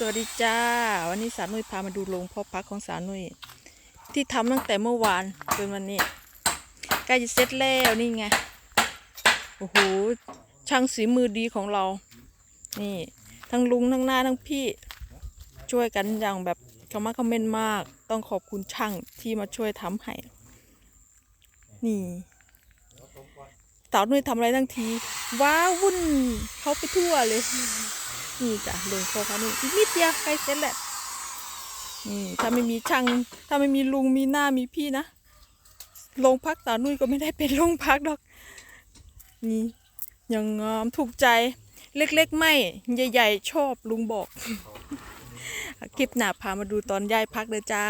สวัสดีจ้า วันนี้สาวนุ้ยพามาดูโรงเพาะพักของสาวนุ้ยที่ทำตั้งแต่เมื่อวานจนวันนี้ใกล้จะเสร็จแล้วนี่ไงโอ้โหช่างสีมือดีของเรา นี่ ทั้งลุงทั้งหน้าทั้งพี่ช่วยกันอย่างแบบคำว่าคอมเมนต์มาก ต้องขอบคุณช่างที่มาช่วยทำให้นี่สาวนุ้ยทำอะไรทั้งที ว้าวุ่นเขาไปทั่วเลย นี่จ้ะลงโคพานี่อีกนิดเดียวใกล้เสร็จแหละนี่ถ้าไม่มีช่าง ถ้าไม่มีลุงมีหน้ามีพี่นะโรงพักสาวนุ่ยก็ไม่ได้เป็นโรงพักดอก นี่ยังงามถูกใจ เล็กๆ ไม่ ใหญ่ ๆ ชอบลุงบอก คลิปหนาพามาดูตอนย้ายพักเลยจ้า